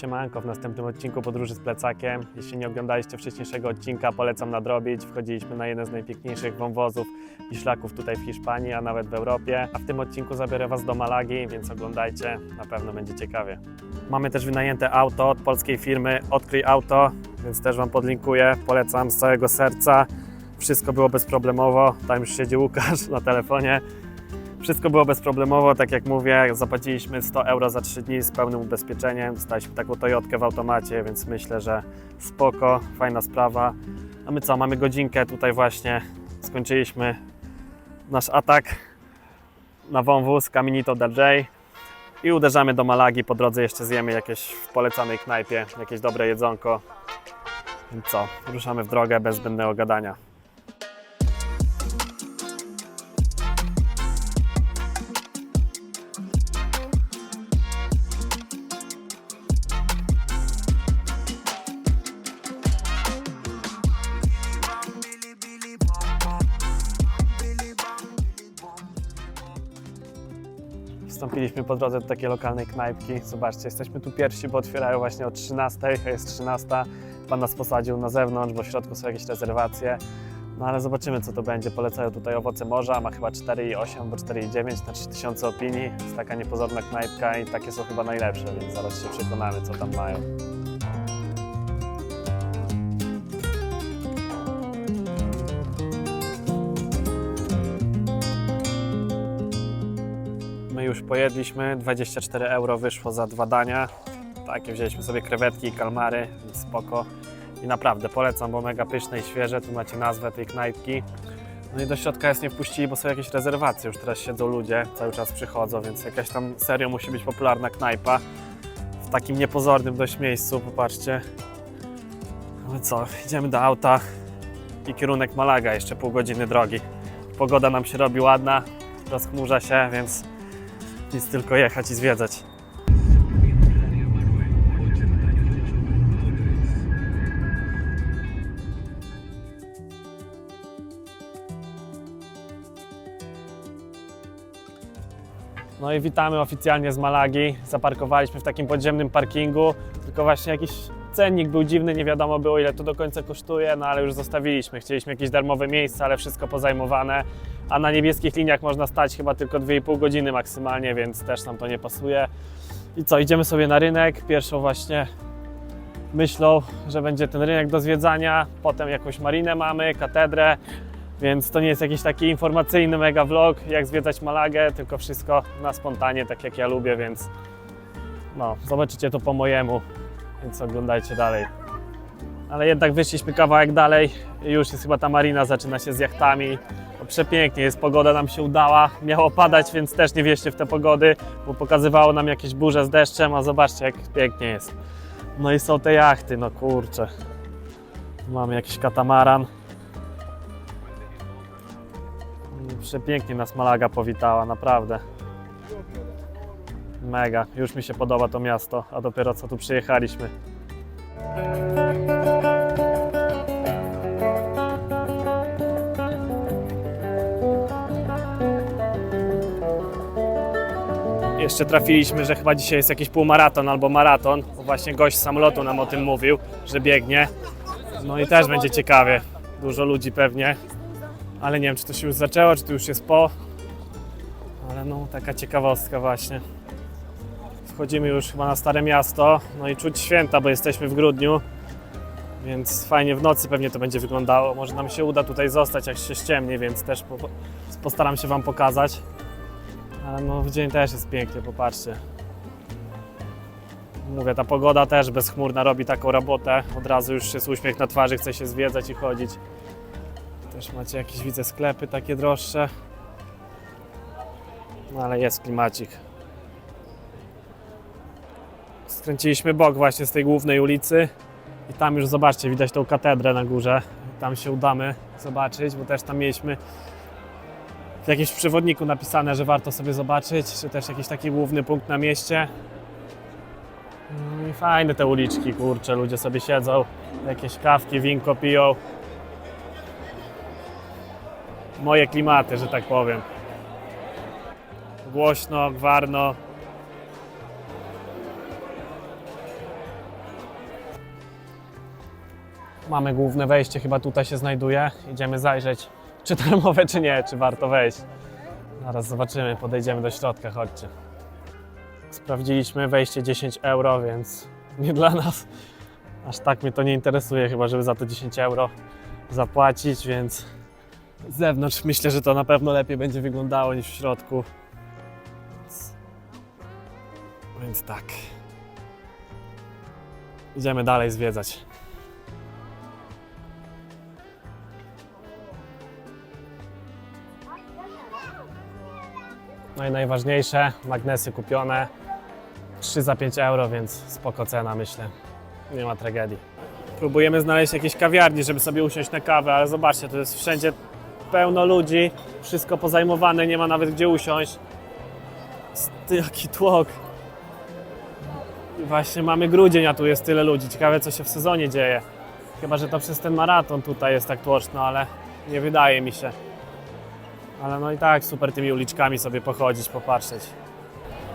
Siemanko, w następnym odcinku Podróży z plecakiem. Jeśli nie oglądaliście wcześniejszego odcinka, polecam nadrobić. Wchodziliśmy na jeden z najpiękniejszych wąwozów i szlaków tutaj w Hiszpanii, a nawet w Europie. A w tym odcinku zabiorę Was do Malagi, więc oglądajcie, na pewno będzie ciekawie. Mamy też wynajęte auto od polskiej firmy Odkryj Auto, więc też Wam podlinkuję. Polecam z całego serca. Wszystko było bezproblemowo. Tam już siedzi Łukasz na telefonie. Wszystko było bezproblemowo, tak jak mówię, zapłaciliśmy 100 euro za 3 dni z pełnym ubezpieczeniem, dostaliśmy taką Toyotkę w automacie, więc myślę, że spoko, fajna sprawa. A my co, mamy godzinkę tutaj właśnie, skończyliśmy nasz atak na wąwóz Caminito del Rey i uderzamy do Malagi, po drodze jeszcze zjemy jakieś w polecanej knajpie, jakieś dobre jedzonko. Więc co, ruszamy w drogę bez zbędnego gadania. Wstąpiliśmy po drodze do takiej lokalnej knajpki. Zobaczcie, jesteśmy tu pierwsi, bo otwierają właśnie o 13, a jest 13. Pan nas posadził na zewnątrz, bo w środku są jakieś rezerwacje. No ale zobaczymy, co to będzie. Polecają tutaj owoce morza, ma chyba 4,8 bo 4,9 na 3000 opinii. Jest taka niepozorna knajpka i takie są chyba najlepsze, więc zaraz się przekonamy, co tam mają. Już pojedliśmy, 24 euro wyszło za dwa dania. Takie wzięliśmy sobie krewetki i kalmary, spoko. I naprawdę polecam, bo mega pyszne i świeże. Tu macie nazwę tej knajpki. No i do środka jest nie wpuścili, bo są jakieś rezerwacje. Już teraz siedzą ludzie, cały czas przychodzą, więc jakaś tam serio musi być popularna knajpa. W takim niepozornym dość miejscu, popatrzcie. No co, idziemy do auta i kierunek Malaga, jeszcze pół godziny drogi. Pogoda nam się robi ładna, rozchmurza się, więc nic tylko jechać i zwiedzać. No i witamy oficjalnie z Malagi. Zaparkowaliśmy w takim podziemnym parkingu, tylko właśnie jakiś cennik był dziwny, nie wiadomo było ile to do końca kosztuje, no ale już zostawiliśmy. Chcieliśmy jakieś darmowe miejsca, ale wszystko pozajmowane, a na niebieskich liniach można stać chyba tylko 2,5 godziny maksymalnie, więc też nam to nie pasuje. I co, idziemy sobie na rynek. Pierwszą właśnie myślą, że będzie ten rynek do zwiedzania, potem jakąś marinę mamy, katedrę, więc to nie jest jakiś taki informacyjny mega vlog, jak zwiedzać Malagę, tylko wszystko na spontanie, tak jak ja lubię, więc no, zobaczycie to po mojemu, więc oglądajcie dalej. Ale jednak wyszliśmy kawałek dalej już jest chyba ta marina, zaczyna się z jachtami. Przepięknie jest, pogoda nam się udała. Miało padać, więc też nie wierzcie w te pogody, bo pokazywało nam jakieś burze z deszczem, a zobaczcie jak pięknie jest. No i są te jachty, no kurczę. Mamy jakiś katamaran. Przepięknie nas Malaga powitała, naprawdę. Mega, już mi się podoba to miasto, a dopiero co tu przyjechaliśmy. Jeszcze trafiliśmy, że chyba dzisiaj jest jakiś półmaraton albo maraton, bo właśnie gość z samolotu nam o tym mówił, że biegnie. No i też będzie ciekawie. Dużo ludzi pewnie, ale nie wiem, czy to się już zaczęło, czy to już jest po. Ale no, taka ciekawostka właśnie. Wchodzimy już chyba na Stare Miasto, no i czuć święta, bo jesteśmy w grudniu, więc fajnie w nocy pewnie to będzie wyglądało. Może nam się uda tutaj zostać, jak się ściemni, więc też po, postaram się Wam pokazać. Ale no, w dzień też jest pięknie, popatrzcie. Mówię, ta pogoda też bezchmurna robi taką robotę. Od razu już jest uśmiech na twarzy, chce się zwiedzać i chodzić. Też macie jakieś, widzę, sklepy takie droższe. No ale jest klimacik. Skręciliśmy bok właśnie z tej głównej ulicy i tam już zobaczcie, widać tą katedrę na górze. Tam się udamy zobaczyć, bo też tam mieliśmy w jakimś przewodniku napisane, że warto sobie zobaczyć, czy też jakiś taki główny punkt na mieście. No I fajne te uliczki, kurcze, ludzie sobie siedzą, jakieś kawki, winko piją. Moje klimaty, że tak powiem. Głośno, gwarno. Mamy główne wejście, chyba tutaj się znajduje. Idziemy zajrzeć czy darmowe, czy nie, czy warto wejść. Zaraz zobaczymy, podejdziemy do środka, chodźcie. Sprawdziliśmy wejście 10 euro, więc nie dla nas. Aż tak mnie to nie interesuje, chyba żeby za to 10 euro zapłacić, więc z zewnątrz myślę, że to na pewno lepiej będzie wyglądało niż w środku. Więc, więc tak. Idziemy dalej zwiedzać. No i najważniejsze, magnesy kupione. 3 za 5 euro, więc spoko cena myślę. Nie ma tragedii. Próbujemy znaleźć jakieś kawiarni, żeby sobie usiąść na kawę, ale zobaczcie, tu jest wszędzie pełno ludzi, wszystko pozajmowane, nie ma nawet gdzie usiąść. Ty, jaki tłok. Właśnie mamy grudzień, a tu jest tyle ludzi. Ciekawe, co się w sezonie dzieje. Chyba, że to przez ten maraton tutaj jest tak tłoczno, ale nie wydaje mi się. Ale no i tak super tymi uliczkami sobie pochodzić, popatrzeć.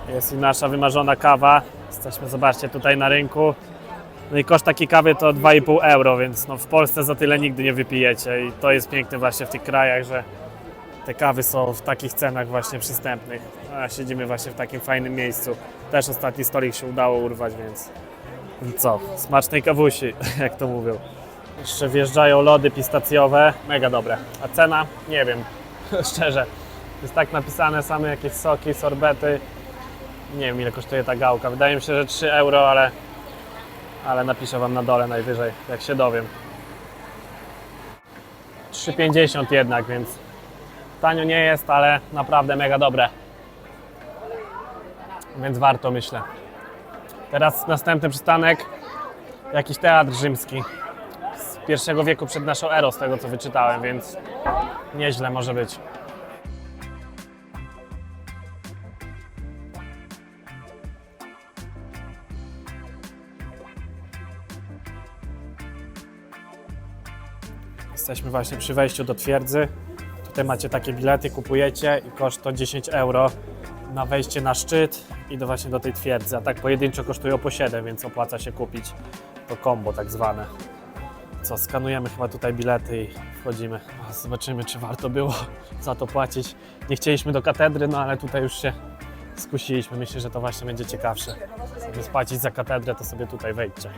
Jest i nasza wymarzona kawa. Jesteśmy, zobaczcie, tutaj na rynku. No i koszt takiej kawy to 2,5 euro, więc no w Polsce za tyle nigdy nie wypijecie. I to jest piękne właśnie w tych krajach, że te kawy są w takich cenach właśnie przystępnych. A siedzimy właśnie w takim fajnym miejscu. Też ostatni stolik się udało urwać, więc co? Smacznej kawusi, jak to mówią. Jeszcze wjeżdżają lody pistacjowe, mega dobre. A cena? Nie wiem, szczerze. Jest tak napisane, same jakieś soki, sorbety. Nie wiem ile kosztuje ta gałka. Wydaje mi się, że 3 euro, ale, ale napiszę Wam na dole najwyżej, jak się dowiem. 3,50 jednak, więc tanio nie jest, ale naprawdę mega dobre. Więc warto myślę. Teraz następny przystanek, jakiś teatr rzymski z pierwszego wieku przed naszą erą, z tego co wyczytałem, więc nieźle może być. Jesteśmy właśnie przy wejściu do twierdzy. Tutaj macie takie bilety, kupujecie i koszt to 10 euro na wejście na szczyt i do właśnie do tej twierdzy. A tak pojedynczo kosztują po 7, więc opłaca się kupić to combo tak zwane. Co, skanujemy chyba tutaj bilety i wchodzimy. A Zobaczymy, czy warto było za to płacić. Nie chcieliśmy do katedry, no ale tutaj już się skusiliśmy. Myślę, że to właśnie będzie ciekawsze. Zamiast płacić za katedrę, to sobie tutaj wejdźcie.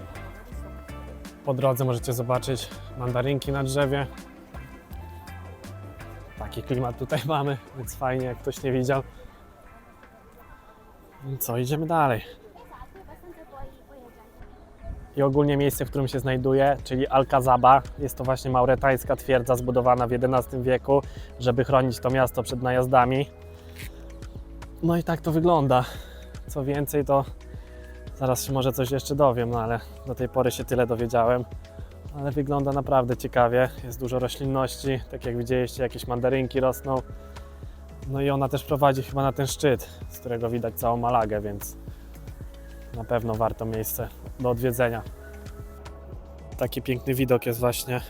Po drodze możecie zobaczyć mandarynki na drzewie. Taki klimat tutaj mamy, więc fajnie, jak ktoś nie widział. I co, idziemy dalej. I ogólnie miejsce, w którym się znajduje, czyli Alcazaba, jest to właśnie mauretańska twierdza zbudowana w XI wieku, żeby chronić to miasto przed najazdami. No i tak to wygląda. Co więcej, to zaraz się może coś jeszcze dowiem, no ale do tej pory się tyle dowiedziałem. Ale wygląda naprawdę ciekawie. Jest dużo roślinności, tak jak widzieliście, jakieś mandarynki rosną. No i ona też prowadzi chyba na ten szczyt, z którego widać całą Malagę, więc na pewno warto miejsce do odwiedzenia. Taki piękny widok jest właśnie.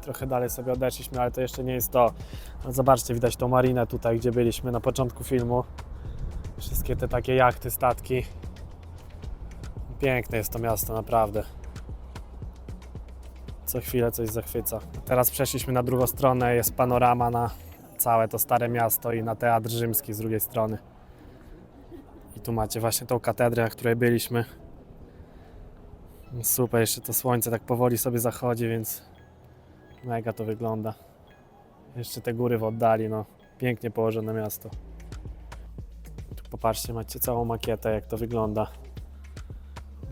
Trochę dalej sobie odeszliśmy, ale to jeszcze nie jest to. No zobaczcie, widać tą marinę tutaj, gdzie byliśmy na początku filmu. Wszystkie te takie jachty, statki. Piękne jest to miasto, naprawdę. Co chwilę coś zachwyca. Teraz przeszliśmy na drugą stronę, jest panorama na całe to stare miasto i na teatr rzymski z drugiej strony. I tu macie właśnie tą katedrę, na której byliśmy. Super, jeszcze to słońce tak powoli sobie zachodzi, więc mega to wygląda. Jeszcze te góry w oddali, no pięknie położone miasto. Tu popatrzcie, macie całą makietę, jak to wygląda.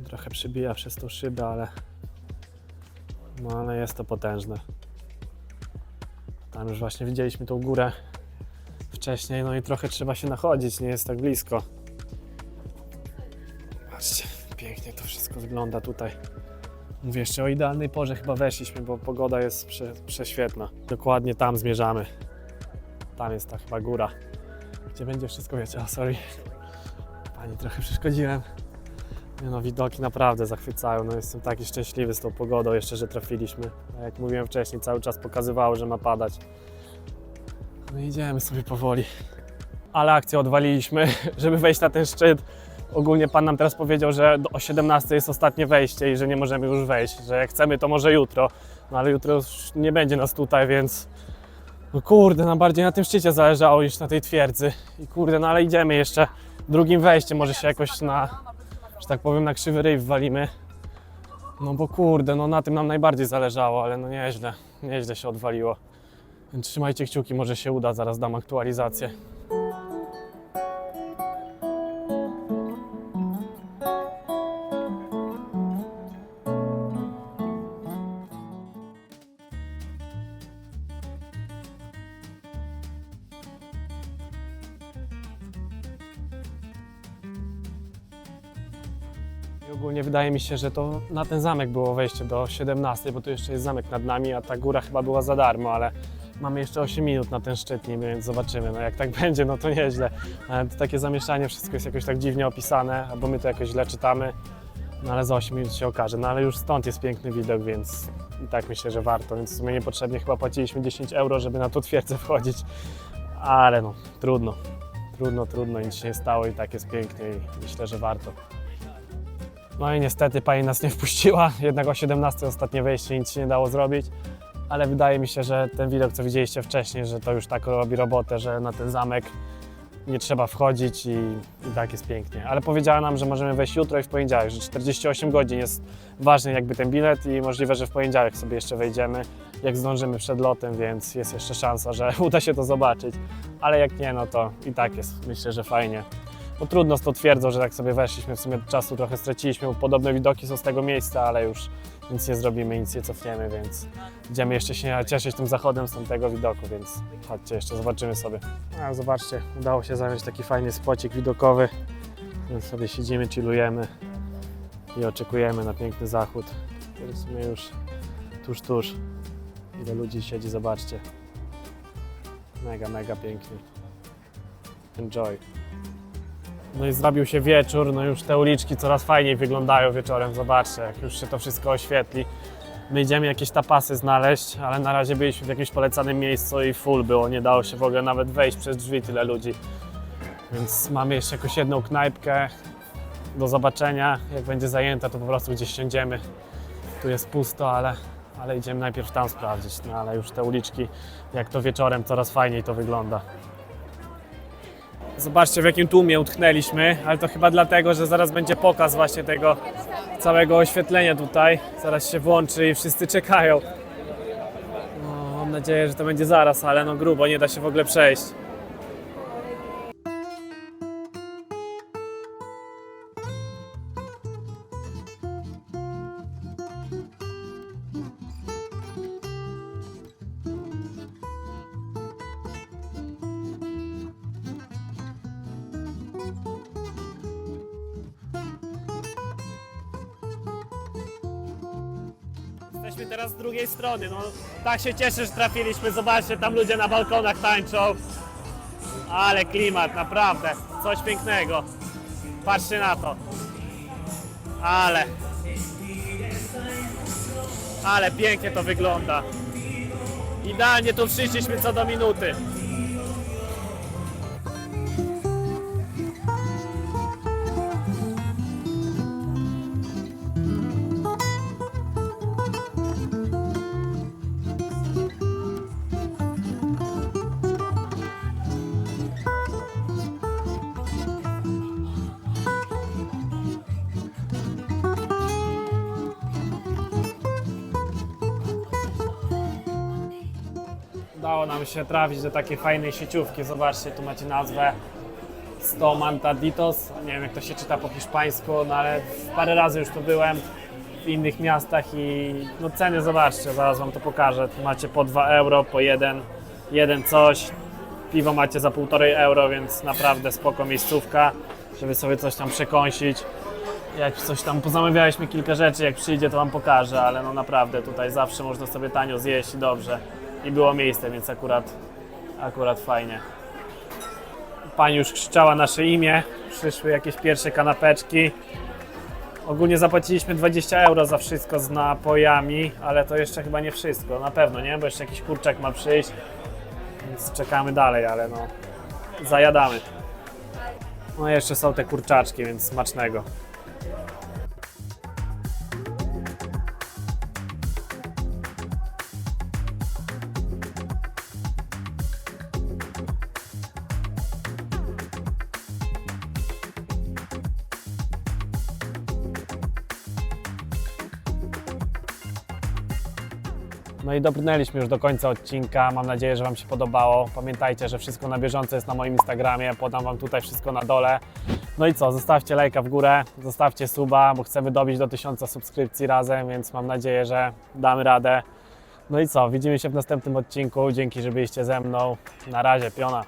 Trochę przybija przez tą szybę, ale no ale jest to potężne. Tam już właśnie widzieliśmy tą górę wcześniej, no i trochę trzeba się nachodzić, nie jest tak blisko. To wszystko wygląda tutaj. Mówię jeszcze o idealnej porze chyba weszliśmy, bo pogoda jest prze, prześwietna. Dokładnie tam zmierzamy. Tam jest ta chyba góra, gdzie będzie wszystko, wiecie, o sorry. Pani trochę przeszkodziłem. Nie no, widoki naprawdę zachwycają. No, jestem taki szczęśliwy z tą pogodą, jeszcze, że trafiliśmy. A jak mówiłem wcześniej, cały czas pokazywało, że ma padać. No idziemy sobie powoli. Ale akcję odwaliliśmy, żeby wejść na ten szczyt. Ogólnie pan nam teraz powiedział, że o 17 jest ostatnie wejście i że nie możemy już wejść, że jak chcemy to może jutro. No ale jutro już nie będzie nas tutaj, więc no kurde, nam bardziej na tym szczycie zależało niż na tej twierdzy. I kurde, no ale idziemy jeszcze drugim wejściem, może się jakoś na, że tak powiem, na krzywy ryj wwalimy. No bo kurde, no na tym nam najbardziej zależało, ale no nieźle, nieźle się odwaliło. Trzymajcie kciuki, może się uda, zaraz dam aktualizację. Wydaje mi się, że to na ten zamek było wejście do 17, bo tu jeszcze jest zamek nad nami, a ta góra chyba była za darmo, ale mamy jeszcze 8 minut na ten szczyt więc zobaczymy. No jak tak będzie, no to nieźle. Ale to takie zamieszanie, wszystko jest jakoś tak dziwnie opisane, albo my to jakoś źle czytamy. No ale za 8 minut się okaże. No ale już stąd jest piękny widok, więc i tak myślę, że warto. Więc w sumie niepotrzebnie chyba płaciliśmy 10 euro, żeby na tą twierdzę wchodzić. Ale no, trudno. Trudno, trudno, nic się nie stało i tak jest pięknie i myślę, że warto. No i niestety pani nas nie wpuściła, jednak o 17 ostatnie wejście nic się nie dało zrobić, ale wydaje mi się, że ten widok, co widzieliście wcześniej, że to już tak robi robotę, że na ten zamek nie trzeba wchodzić i, i tak jest pięknie. Ale powiedziała nam, że możemy wejść jutro i w poniedziałek, że 48 godzin jest ważny jakby ten bilet i możliwe, że w poniedziałek sobie jeszcze wejdziemy, jak zdążymy przed lotem, więc jest jeszcze szansa, że uda się to zobaczyć. Ale jak nie, no to i tak jest, myślę, że fajnie. No trudno z twierdzą, że tak sobie weszliśmy, w sumie czasu trochę straciliśmy, bo podobne widoki są z tego miejsca, ale już nic nie zrobimy, nic nie cofniemy, więc idziemy jeszcze się cieszyć tym zachodem z tamtego widoku, więc chodźcie jeszcze, zobaczymy sobie. A zobaczcie, udało się znaleźć taki fajny spocik widokowy, więc sobie siedzimy, chillujemy i oczekujemy na piękny zachód, który w sumie już tuż, tuż. Ile ludzi siedzi, zobaczcie. Mega, mega pięknie. Enjoy. No i zrobił się wieczór, no już te uliczki coraz fajniej wyglądają wieczorem, zobaczcie, jak już się to wszystko oświetli. My idziemy jakieś tapasy znaleźć, ale na razie byliśmy w jakimś polecanym miejscu i full było, nie dało się w ogóle nawet wejść przez drzwi, tyle ludzi. Więc mamy jeszcze jakąś jedną knajpkę do zobaczenia, jak będzie zajęta to po prostu gdzieś siądziemy. Tu jest pusto, ale, ale idziemy najpierw tam sprawdzić, no ale już te uliczki, jak to wieczorem coraz fajniej to wygląda. Zobaczcie w jakim tłumie utknęliśmy, ale to chyba dlatego, że zaraz będzie pokaz właśnie tego całego oświetlenia tutaj. Zaraz się włączy i wszyscy czekają. No, mam nadzieję, że to będzie zaraz, ale no grubo, nie da się w ogóle przejść. Jesteśmy teraz z drugiej strony, no tak się cieszę, że trafiliśmy, zobaczcie, tam ludzie na balkonach tańczą. Ale klimat, naprawdę, coś pięknego. Patrzcie na to. Ale... Ale pięknie to wygląda. Idealnie tu przyszliśmy co do minuty. Udało nam się trafić do takiej fajnej sieciówki. Zobaczcie, tu macie nazwę Stomantaditos. Nie wiem jak to się czyta po hiszpańsku, no ale parę razy już tu byłem w innych miastach i no ceny zobaczcie, zaraz wam to pokażę. Tu macie po 2 euro, po 1, jeden coś. Piwo macie za 1,5 euro, więc naprawdę spoko miejscówka, żeby sobie coś tam przekąsić. Jak coś tam pozamawialiśmy kilka rzeczy, jak przyjdzie to wam pokażę, ale no naprawdę tutaj zawsze można sobie tanio zjeść i dobrze. I było miejsce, więc akurat, akurat fajnie. Pani już krzyczała nasze imię, przyszły jakieś pierwsze kanapeczki. Ogólnie zapłaciliśmy 20 euro za wszystko z napojami, ale to jeszcze chyba nie wszystko, na pewno, nie? Bo jeszcze jakiś kurczak ma przyjść, więc czekamy dalej, ale no, zajadamy. No i jeszcze są te kurczaczki, więc smacznego. No i dobrnęliśmy już do końca odcinka. Mam nadzieję, że Wam się podobało. Pamiętajcie, że wszystko na bieżąco jest na moim Instagramie. Podam Wam tutaj wszystko na dole. No i co, zostawcie lajka w górę, zostawcie suba, bo chcemy dobić do 1000 subskrypcji razem, więc mam nadzieję, że damy radę. No i co, widzimy się w następnym odcinku. Dzięki, że byliście ze mną. Na razie, piona.